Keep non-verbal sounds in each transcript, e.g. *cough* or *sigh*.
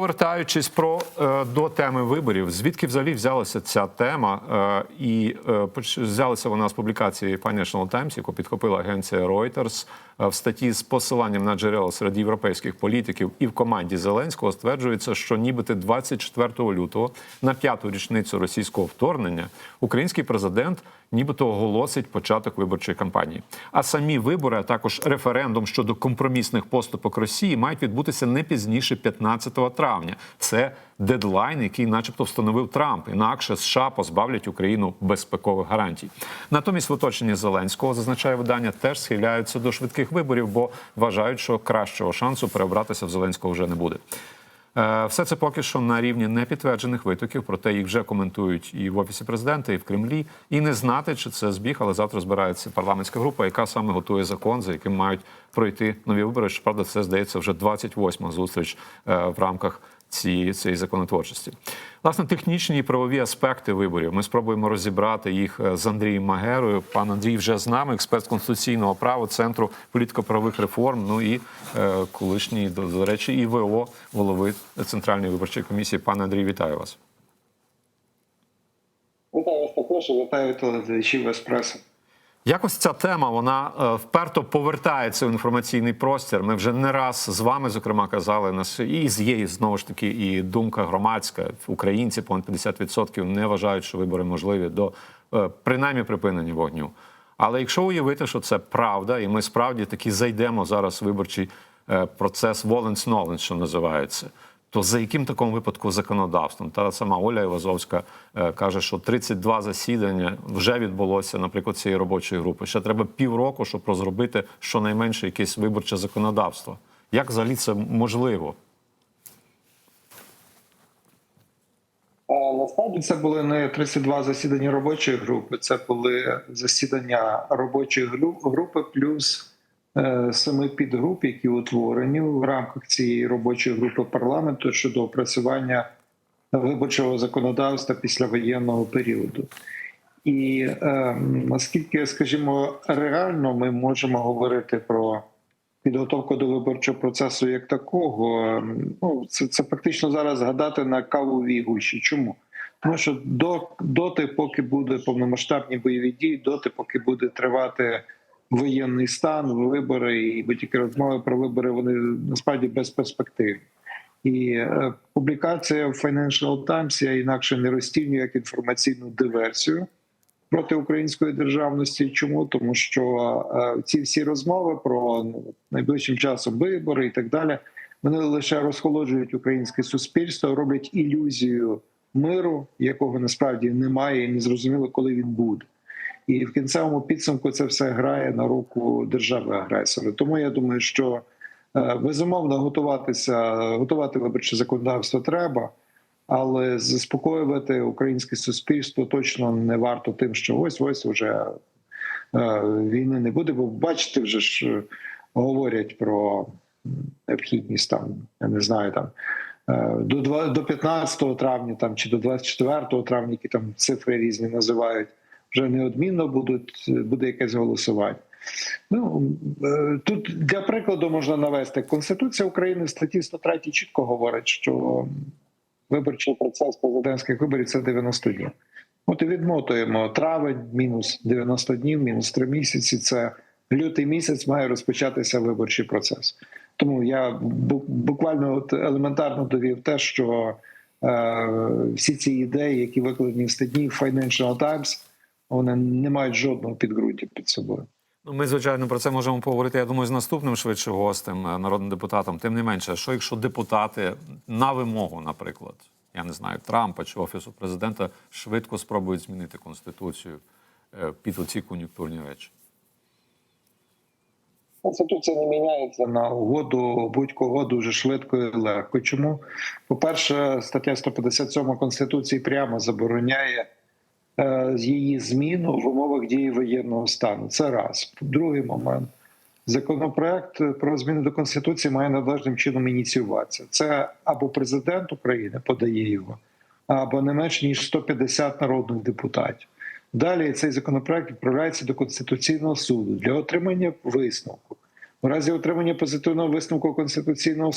повертаючись про е, до теми виборів, звідки взагалі взялася ця тема, е, і е, взялася вона з публікації Financial Times, яку підхопила агенція Reuters в статті з посиланням на джерела серед європейських політиків і в команді Зеленського стверджується, що нібито 24 лютого на п'яту річницю російського вторгнення український президент нібито оголосить початок виборчої кампанії. А самі вибори, а також референдум щодо компромісних поступок Росії мають відбутися не пізніше 15 травня. Це дедлайн, який, начебто, встановив Трамп. Інакше США позбавлять Україну безпекових гарантій. Натомість в оточенні Зеленського зазначає видання, теж схиляються до швидких виборів, бо вважають, що кращого шансу переобратися в Зеленського вже не буде. Е, Все це поки що на рівні непідтверджених витоків, проте їх вже коментують і в офісі президента, і в Кремлі. І не знати, чи це збіг, але завтра збирається парламентська група, яка саме готує закон, за яким мають пройти нові вибори. Щоправда, це здається вже 28-ма зустріч е, в рамках цієї, цієї законотворчості. Власне, технічні і правові аспекти виборів. Ми спробуємо розібрати їх е, з Андрієм Магерою. Пан Андрій вже з нами, експерт конституційного права, центру політико-правових реформ. Ну і е, колишній до, до речі, і ВО голови Центральної виборчої комісії. Пане Андрій, вітаю вас. Вітаю вас також, вітаю телеглядачів Еспресо. Якось ця тема вона е, вперто повертається в інформаційний простір. Ми вже не раз з вами, зокрема, казали нас і з є знову ж таки і думка громадська. Українці понад 50% не вважають, що вибори можливі до е, принаймні припинення вогню. Але якщо уявити, що це правда, і ми справді таки зайдемо зараз в виборчий е, процес воленс-новенс, що називається. То за яким такому випадку законодавством? Та сама Оля Івазовська е, каже, що 32 засідання вже відбулося, наприклад, цієї робочої групи. Ще треба півроку, щоб розробити щонайменше якесь виборче законодавство. Як взагалі це можливо? А насправді це були не 32 засідання робочої групи, це були засідання робочої групи плюс е, семи підгруп, які утворені в рамках цієї робочої групи парламенту щодо опрацювання виборчого законодавства після воєнного періоду. І е, наскільки, скажімо, реально ми можемо говорити про підготовку до виборчого процесу як такого, ну це, це фактично зараз згадати на кавовій гущі. Чому? Тому що до доти, поки буде повномасштабні бойові дії, доти, поки буде тривати воєнний стан, вибори і будь-які розмови про вибори, вони насправді безперспективні. І е, публікація в Financial Times я інакше не розцінюю як інформаційну диверсію проти української державності. Чому тому, що е, ці всі розмови про ну, найближчим часом вибори і так далі, вони лише розхолоджують українське суспільство, роблять ілюзію миру, якого насправді немає, і не зрозуміло, коли він буде. І в кінцевому підсумку це все грає на руку держави агресора. Тому я думаю, що е, безумовно готуватися, готувати виборче законодавство треба але заспокоювати українське суспільство точно не варто тим, що ось ось уже е, війни не буде. Бо бачите, вже ж е, говорять про необхідність там, я не знаю, там до 15 травня там чи до 24 травня, які там цифри різні називають, вже неодмінно будуть буде якесь голосування. Ну е, тут для прикладу можна навести Конституція України в статті 103 чітко говорить, що виборчий процес президентських виборів це 90 днів. От і відмотуємо травень, мінус 90 днів, мінус 3 місяці. Це лютий місяць має розпочатися виборчий процес. Тому я буквально от елементарно довів те, що е, всі ці ідеї, які викладені в статті Financial Times, вони не мають жодного підґрунтя під собою. Ну, ми, звичайно, про це можемо поговорити. Я думаю, з наступним швидше гостем, е, народним депутатом. Тим не менше, що якщо депутати на вимогу, наприклад, я не знаю, Трампа чи офісу президента швидко спробують змінити конституцію е, під оці кон'юнктурні речі. Конституція не міняється на угоду будь-кого дуже швидко і легко. Чому? По-перше, стаття 157 Конституції прямо забороняє е, її зміну в умовах дії воєнного стану. Це раз. Другий момент. Законопроект про зміни до Конституції має належним чином ініціюватися. Це або президент України подає його, або не менш ніж 150 народних депутатів. Далі цей законопроект відправляється до Конституційного суду для отримання висновку. У разі отримання позитивного висновку Конституційного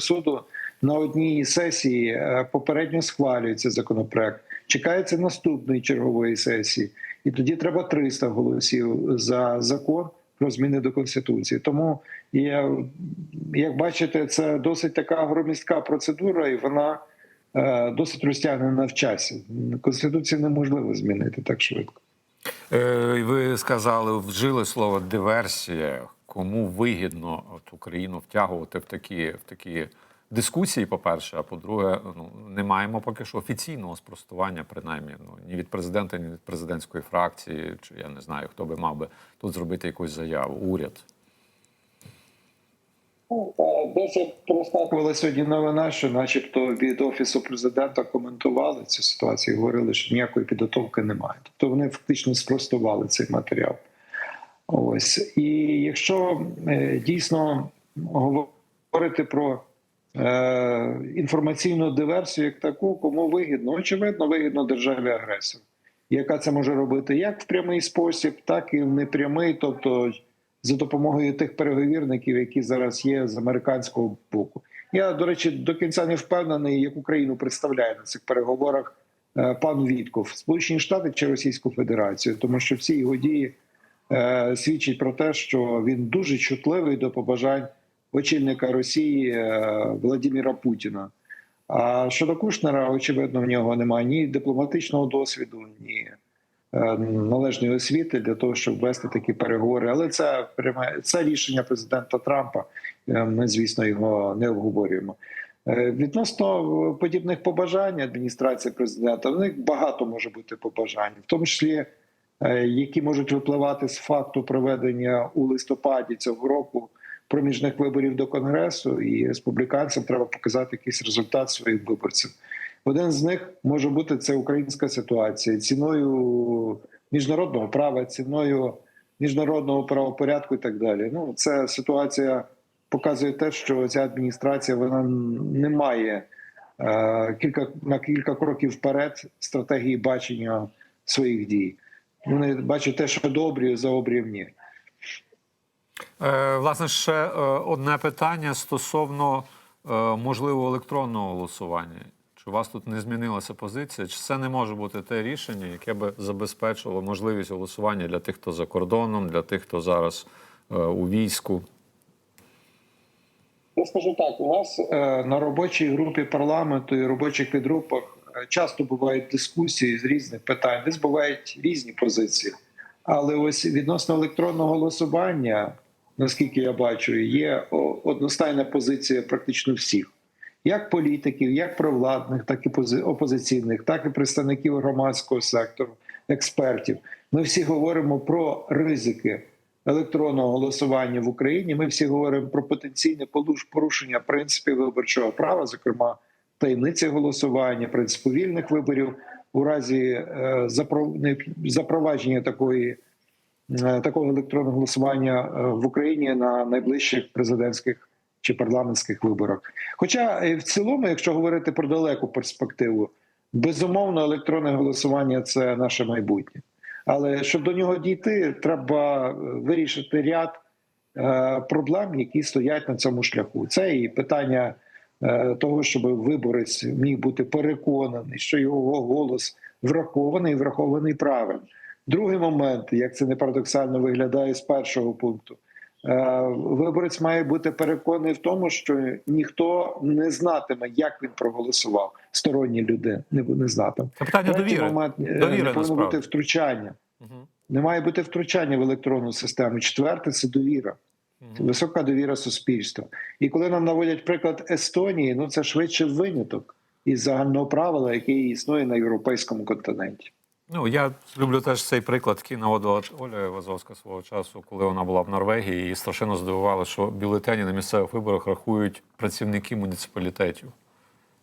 суду на одній сесії е, попередньо схвалюється законопроект, чекається наступної чергової сесії, і тоді треба 300 голосів за закон про зміни до конституції. Тому я, як бачите, це досить така громістка процедура, і вона е, досить розтягнена в часі. Конституцію неможливо змінити так швидко. Е, Ви сказали, вжили слово диверсія. Кому вигідно от Україну втягувати в такі, в такі дискусії, по-перше, а по-друге, ну не маємо поки що офіційного спростування, принаймні, ну ні від президента, ні від президентської фракції, чи я не знаю, хто би мав би тут зробити якусь заяву. Уряд. Дуже проскакувала сьогодні новина, що, начебто, від офісу президента коментували цю ситуацію, говорили, що ніякої підготовки немає. Тобто вони фактично спростували цей матеріал. Ось і якщо е, дійсно говорити про інформаційну диверсію як таку, кому вигідно, очевидно, вигідно державі агресору. Яка це може робити як в прямий спосіб, так і в непрямий, тобто за допомогою тих переговірників, які зараз є з американського боку. Я, до речі, до кінця не впевнений, як Україну представляє на цих переговорах е, пан Вітков, Сполучені Штати чи Російську Федерацію, тому що всі його дії е, свідчать про те, що він дуже чутливий до побажань очільника Росії е, Владимира Путіна. А щодо Кушнера, очевидно, в нього немає ні дипломатичного досвіду, ні е, належної освіти для того, щоб вести такі переговори. Але це це рішення президента Трампа. Е, Ми, звісно, його не обговорюємо. Відносно подібних побажань адміністрації президента, в них багато може бути побажань, в тому числі які можуть випливати з факту проведення у листопаді цього року проміжних виборів до конгресу, і республіканцям треба показати якийсь результат своїх виборців. Один з них може бути це українська ситуація ціною міжнародного права, ціною міжнародного правопорядку і так далі. Ну, це ситуація показує те, що ця адміністрація вона не має е, кілька на кілька кроків вперед стратегії бачення своїх дій. Вони бачать те, що добрі, за обрів ні. Е, власне, ще е, одне питання стосовно е, можливо електронного голосування. Чи у вас тут не змінилася позиція? Чи це не може бути те рішення, яке би забезпечило можливість голосування для тих, хто за кордоном, для тих, хто зараз е, у війську? Я скажу так: у нас е, на робочій групі парламенту і робочих підгрупах е, часто бувають дискусії з різних питань, десь бувають різні позиції. Але ось відносно електронного голосування, наскільки я бачу, є одностайна позиція практично всіх, як політиків, як провладних, так і пози- опозиційних, так і представників громадського сектору, експертів. Ми всі говоримо про ризики електронного голосування в Україні. Ми всі говоримо про потенційне порушення принципів виборчого права, зокрема таємниці голосування, принципу вільних виборів у разі е, запровадження такої. Е, Такого електронного голосування е, в Україні на найближчих президентських чи парламентських виборах. Хоча е, в цілому, якщо говорити про далеку перспективу, безумовно, електронне голосування це наше майбутнє. Але щоб до нього дійти, треба вирішити ряд проблем, які стоять на цьому шляху. Це і питання того, щоб виборець міг бути переконаний, що його голос врахований, і врахований правильно. Другий момент, як це не парадоксально виглядає з першого пункту. е, Виборець має бути переконаний в тому, що ніхто не знатиме, як він проголосував. Сторонні люди не, не знатиме. Це питання довіри. момент е, Довіри, не повинно бути втручання. Мгм. Не має бути втручання в електронну систему. Четверте це довіра, висока довіра суспільства. І коли нам наводять приклад Естонії, ну це швидше виняток із загального правила, який існує на європейському континенті. Ну, я люблю теж цей приклад, який наводила Оля Вазовська свого часу, коли вона була в Норвегії, і страшенно здивувало, що бюлетені на місцевих виборах рахують працівники муніципалітетів.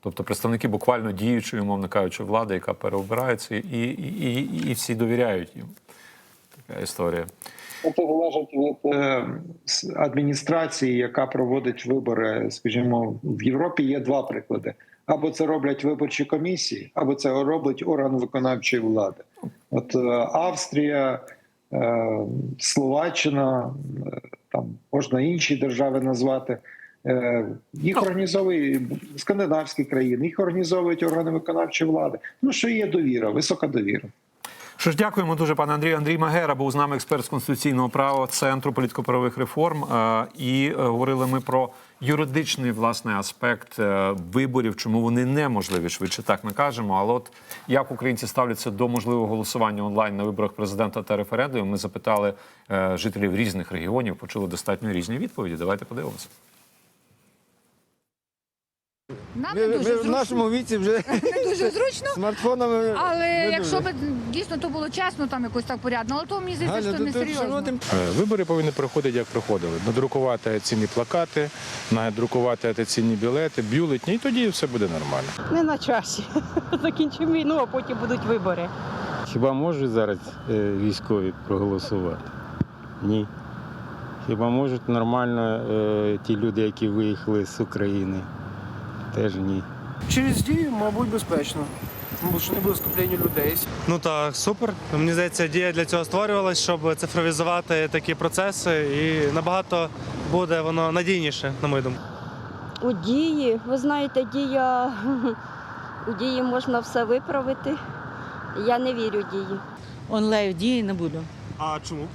Тобто представники буквально діючої, мовно кажучи, влади, яка переобирається, і, і, і, і всі довіряють їм. Така історія. Це залежить від е, адміністрації, яка проводить вибори. Скажімо, в Європі є два приклади: або це роблять виборчі комісії, або це робить орган виконавчої влади. От е, Австрія, е, Словаччина, е, там можна інші держави назвати. Їх організовують скандинавські країни, їх організовують органи виконавчої влади. Ну що є довіра, висока довіра. Що ж, дякуємо дуже, пане Андрію. Андрій Магера був з нами експерт з конституційного права Центру політико-правових реформ. Е, І е, говорили ми про юридичний власне аспект е, виборів, чому вони неможливі, швидше так ми кажемо. Але от як українці ставляться до можливого голосування онлайн на виборах президента та референдуму, ми запитали жителів різних регіонів, почули достатньо різні відповіді. Давайте подивимося. Нам Ми, не ми дуже в зручно. нашому віці вже Не дуже зручно. *laughs* смартфонами. Але не якщо дуже. б дійсно то було чесно, там якось так порядно, але то мені здається, Галя, що то- не то серйозно. чому тим- Е, Вибори повинні проходити, як проходили. Надрукувати цінні плакати, надрукувати цінні білети, бюлетні, і тоді все буде нормально. Не на часі. *laughs* Закінчимо війну, а потім будуть вибори. Хіба можуть зараз е, військові проголосувати? Ні. Хіба можуть нормально е, ті люди, які виїхали з України? Теж ні. Через дію, мабуть, безпечно. Що не буде скоплення людей. Ну так, супер. Мені здається, дія для цього створювалась, щоб цифровізувати такі процеси, і набагато буде воно надійніше, на мою думку. У дії, ви знаєте, дія *laughs* у дії можна все виправити. Я не вірю дії. Онлайн дії не буду. А чому?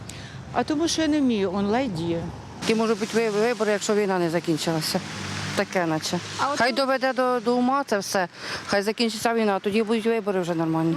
А тому що я не вмію онлайн дії. Які можуть бути ви- вибори, якщо війна не закінчилася. Таке наче. Хай доведе до, до ума це все, хай закінчиться війна, тоді будуть вибори вже нормальні.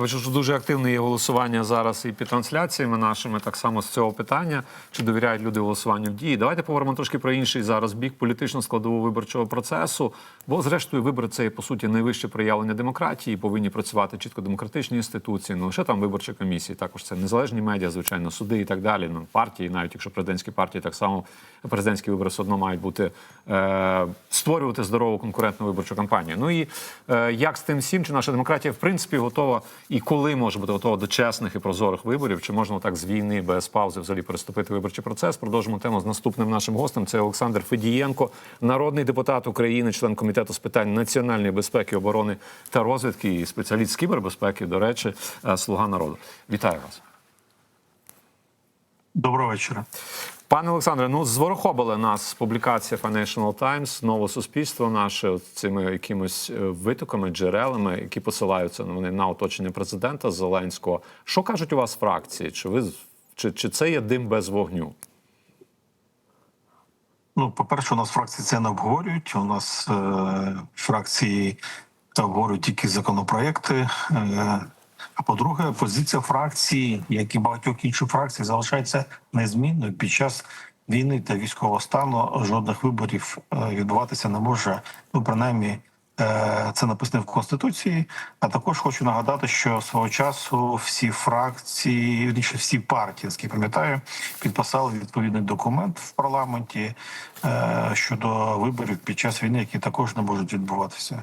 Бачу, що дуже активне є голосування зараз і під трансляціями нашими, так само з цього питання, чи довіряють люди голосуванню в дії. Давайте поговоримо трошки про інший зараз бік політичну складову виборчого процесу. Бо, зрештою, вибори це по суті найвище проявлення демократії. Повинні працювати чітко демократичні інституції. Не лише там виборчі комісії, також це незалежні медіа, звичайно, суди і так далі. Ну, партії, навіть якщо президентські партії, так само президентські вибори все одно мають бути е, створювати здорову конкурентну виборчу кампанію. Ну і е, як з тим всім, чи наша демократія в принципі готова і коли може бути готова до чесних і прозорих виборів? Чи можна так з війни без паузи взагалі переступити виборчий процес? Продовжимо тему з наступним нашим гостем. Це Олександр Федієнко, народний депутат України, член комітету з питань національної безпеки, оборони та розвідки і спеціаліст з кібербезпеки. До речі, е, слуга народу. Вітаю вас. Доброго вечора. Пане Олександре, ну зворохобила нас публікація Financial Times, нове суспільство наше цими якимось е, витоками, джерелами, які посилаються ну, вони на оточення президента Зеленського. Що кажуть у вас фракції? Чи ви чи, чи це є дим без вогню? Ну, по-перше, у нас фракції це не обговорюють. У нас е, фракції обговорюють тільки законопроекти. Е, а по-друге, позиція фракції, як і багатьох інших фракцій, залишається незмінною під час війни та військового стану. Жодних виборів е, відбуватися не може. Ну, принаймні, е, це написано в конституції. А також хочу нагадати, що свого часу всі фракції, вірніше, всі партії, наскільки пам'ятаю, підписали відповідний документ в парламенті е, щодо виборів під час війни, які також не можуть відбуватися.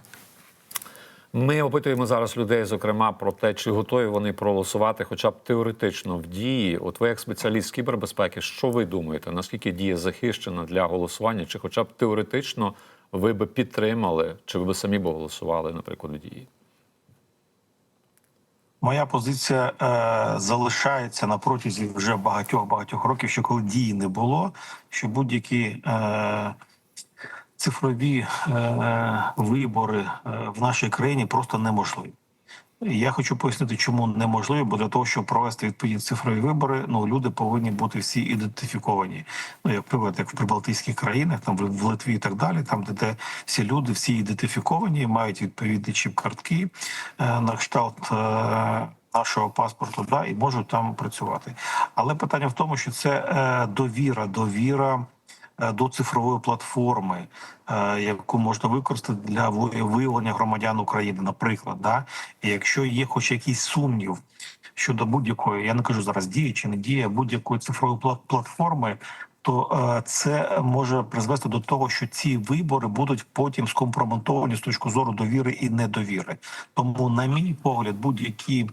Ми опитуємо зараз людей, зокрема, про те, чи готові вони проголосувати, хоча б теоретично в дії. От ви, як спеціаліст з кібербезпеки, що ви думаєте? Наскільки дія захищена для голосування, чи хоча б теоретично ви би підтримали, чи ви би самі б голосували, наприклад, в дії? Моя позиція е, залишається на протязі вже багатьох багатьох років, що коли дії не було, що будь-які е, цифрові е, вибори е, в нашій країні просто неможливі. Я хочу пояснити, чому неможливо, бо для того, щоб провести відповідні цифрові вибори, ну люди повинні бути всі ідентифіковані. Ну як приклад, як в прибалтійських країнах, там в Литві і так далі, там де, де всі люди всі ідентифіковані, мають відповідні чіп-картки е, на кшталт. Е, Нашого паспорту да і можуть там працювати, але питання в тому, що це е, довіра, довіра до цифрової платформи, е, яку можна використати для виявлення громадян України, наприклад, да і якщо є хоч якийсь сумнів щодо будь-якої, я не кажу зараз дії чи не дії, а будь-якої цифрової платформи. То е, це може призвести до того, що ці вибори будуть потім скомпрометовані з точки зору довіри і недовіри. Тому, на мій погляд, будь-які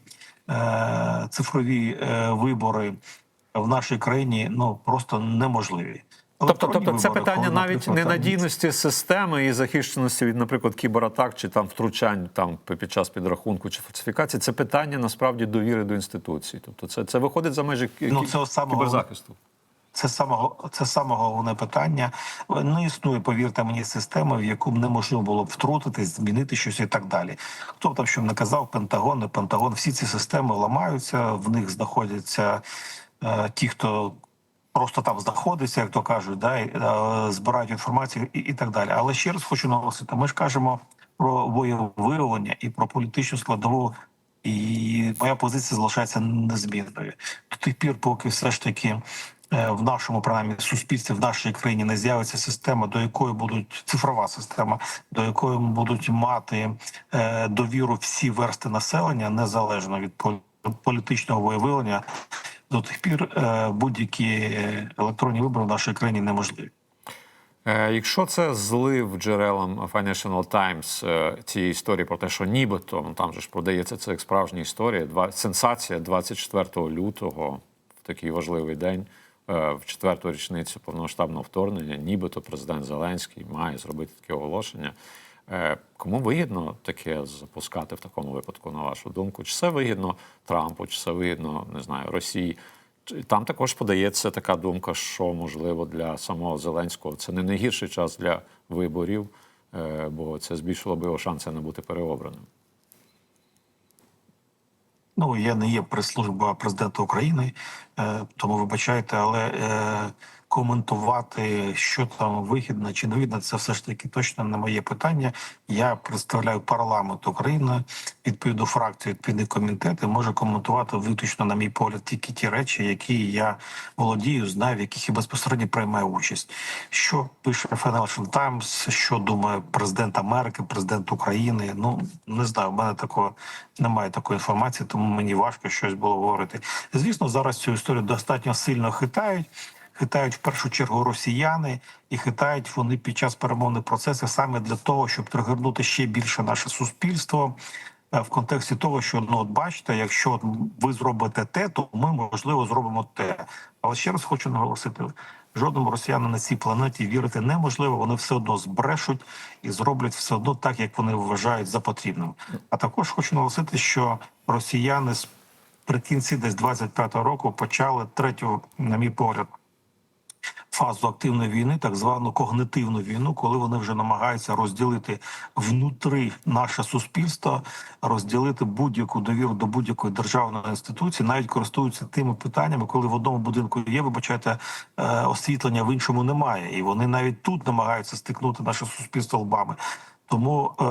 е, цифрові е, вибори в нашій країні ну просто неможливі. Тобто, тобто це питання навіть ненадійності системи і захищеності від, наприклад, кібератак чи там втручань там під час підрахунку чи фальсифікації. Це питання насправді довіри до інституцій. Тобто, це, це виходить за межі Ну, це саме кіберзахисту. Це самого це саме головне питання. Не існує, повірте мені, системи, в яку б неможливо було б втрутитись, змінити щось і так далі. Хто б там що б не казав, Пентагон, не Пентагон, всі ці системи ламаються, в них знаходяться е, ті, хто просто там знаходиться, як то кажуть, да, е, збирають інформацію і, і так далі. Але ще раз хочу наголосити: ми ж кажемо про виявлення і про політичну складову. І моя позиція залишається незмінною до тих пір, поки все ж таки е, в нашому принаймні суспільстві, в нашій країні не з'явиться система, до якої будуть цифрова система, до якої будуть мати е, довіру всі версти населення, незалежно від полі- політичного виявлення, до тих пір е, будь-які електронні вибори в нашій країні неможливі. Е, Якщо це злив джерелам Financial Times е, цієї історії про те, що нібито ну, там же ж продається це як справжня історія, два сенсація 24 лютого в такий важливий день, в четверту річницю повномасштабного вторгнення, нібито президент Зеленський має зробити таке оголошення. Е, Кому вигідно таке запускати в такому випадку, на вашу думку? Чи це вигідно Трампу, чи це вигідно, не знаю, Росії? Там також подається така думка, що можливо для самого Зеленського це не найгірший час для виборів, е, бо це збільшило б його шанси не бути переобраним. Ну я не є прес-служба президента України, тому вибачайте, але е, коментувати, що там вигідно чи не вигідно, це все ж таки точно не моє питання. Я представляю парламент України, відповідно фракцію, відповідний комітет і можу коментувати виключно, на мій погляд, тільки ті речі, які я володію, знаю, в яких я безпосередньо приймаю участь. Що пише Financial Times, що думає президент Америки, президент України. Ну не знаю, в мене такого немає такої інформації, тому мені важко щось було говорити. Звісно, зараз цю історію достатньо сильно хитають. Хитають в першу чергу росіяни, і хитають вони під час перемовних процесів саме для того, щоб тригернути ще більше наше суспільство е, в контексті того, що ну от бачите, якщо ви зробите те, то ми можливо зробимо те. Але ще раз хочу наголосити: жодному росіянину на цій планеті вірити неможливо. Вони все одно збрешуть і зроблять все одно так, як вони вважають за потрібним. А також хочу наголосити, що росіяни з прикінці десь 25-го року почали третю, на мій погляд, фазу активної війни, так звану когнитивну війну, коли вони вже намагаються розділити внутри наше суспільство, розділити будь-яку довіру до будь-якої державної інституції, навіть користуються тими питаннями, коли в одному будинку є, вибачайте, е, освітлення в іншому немає, і вони навіть тут намагаються стикнути наше суспільство лбами. Тому е,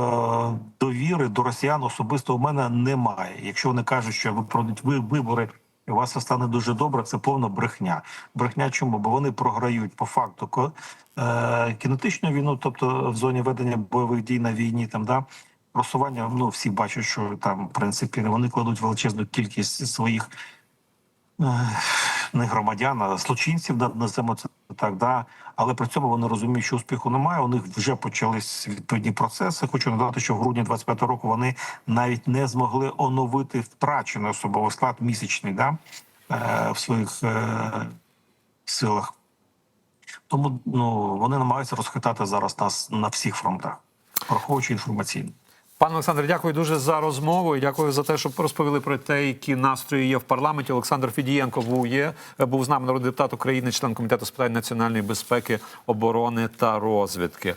довіри до росіян особисто у мене немає. Якщо вони кажуть, що ви пройдуть ви вибори, і у вас все стане дуже добре, це повна брехня. Брехня чому? Бо вони програють по факту е, кінетичну війну, тобто в зоні ведення бойових дій на війні, там да просування. Ну всі бачать, що там в принципі вони кладуть величезну кількість своїх не громадян, а злочинців, називаємо це так, да. Але при цьому вони розуміють, що успіху немає. У них вже почались відповідні процеси. Хочу нагадати, що в грудні 25-го року вони навіть не змогли оновити втрачений особовий склад місячний, да, е, в своїх е, силах. Тому ну вони намагаються розхитати зараз нас на всіх фронтах, враховуючи інформаційно. Пане Олександр, дякую дуже за розмову. і Дякую за те, що розповіли про те, які настрої є в парламенті. Олександр Фідієнко був є був з нами народний депутат України, член комітету з питань національної безпеки, оборони та розвідки.